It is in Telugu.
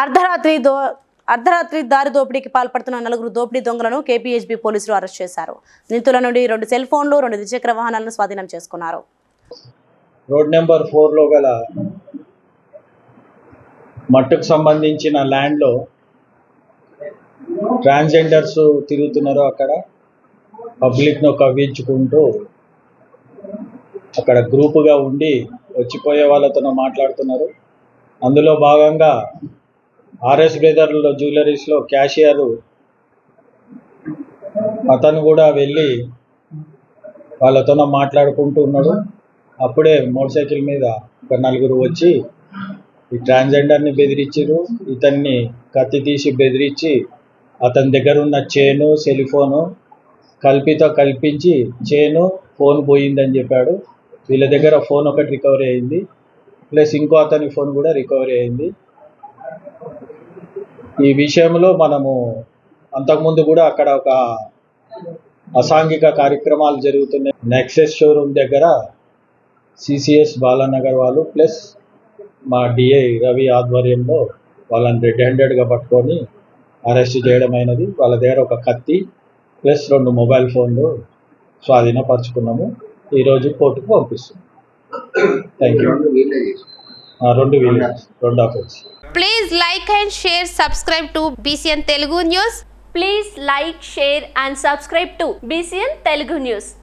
అర్ధరాత్రి దో అర్ధరాత్రి దారి దోపిడీకి పాల్పడుతున్న నలుగురు దోపిడీ దొంగలను కేపీహెచ్బీ పోలీసులు అరెస్ట్ చేశారు. నిందితుల నుండి రెండు సెల్ ఫోన్లు రెండు ద్విచక్ర వాహనాలను స్వాధీనం చేసుకున్నారు. రోడ్ నెంబర్ ఫోర్లో గల మట్టుకు సంబంధించిన ల్యాండ్లో ట్రాన్స్జెండర్స్ తిరుగుతున్నారు అక్కడ. పబ్లిక్ను కవ్వించుకుంటూ అక్కడ గ్రూపుగా ఉండి వచ్చిపోయే వాళ్ళతో మాట్లాడుతున్నారు. అందులో భాగంగా ఆర్ఎస్ బ్రదర్లో జ్యువెలరీస్లో క్యాషియర్ అతను కూడా వెళ్ళి వాళ్ళతో మాట్లాడుకుంటూ ఉన్నాడు. అప్పుడే మోటార్ సైకిల్ మీద ఒక నలుగురు వచ్చి ఈ ట్రాన్స్జెండర్ని బెదిరించారు ఇతన్ని కత్తి తీసి బెదిరించి అతని దగ్గర ఉన్న చైను సెలిఫోను కల్పితో కల్పించి చైను ఫోన్ పోయిందని చెప్పాడు. వీళ్ళ దగ్గర ఫోన్ ఒకటి రికవరీ అయింది. ప్లస్ ఇంకో అతని ఫోన్ కూడా రికవరీ అయింది. ఈ విషయంలో మనము అంతకుముందు కూడా అక్కడ ఒక అసాంఘిక కార్యక్రమాలు జరుగుతున్నాయి. నెక్సెస్ షోరూమ్ దగ్గర సిసిఎస్ బాలానగర్ వాళ్ళు ప్లస్ మా డిఐ రవి ఆధ్వర్యంలో వాళ్ళని రెడ్ హ్యాండెడ్గా పట్టుకొని అరెస్ట్ చేయడం అయినది. వాళ్ళ దగ్గర ఒక కత్తి ప్లస్ రెండు మొబైల్ ఫోన్లు స్వాధీనపరచుకున్నాము. ఈరోజు కోర్టుకు పంపిస్తున్నాం. థ్యాంక్ యూ రెండు వీళ్ళే చేసి రెండు వీళ్ళు రెండు office Please like and share, subscribe to BCN Telugu News. Please like, share and subscribe to BCN Telugu News.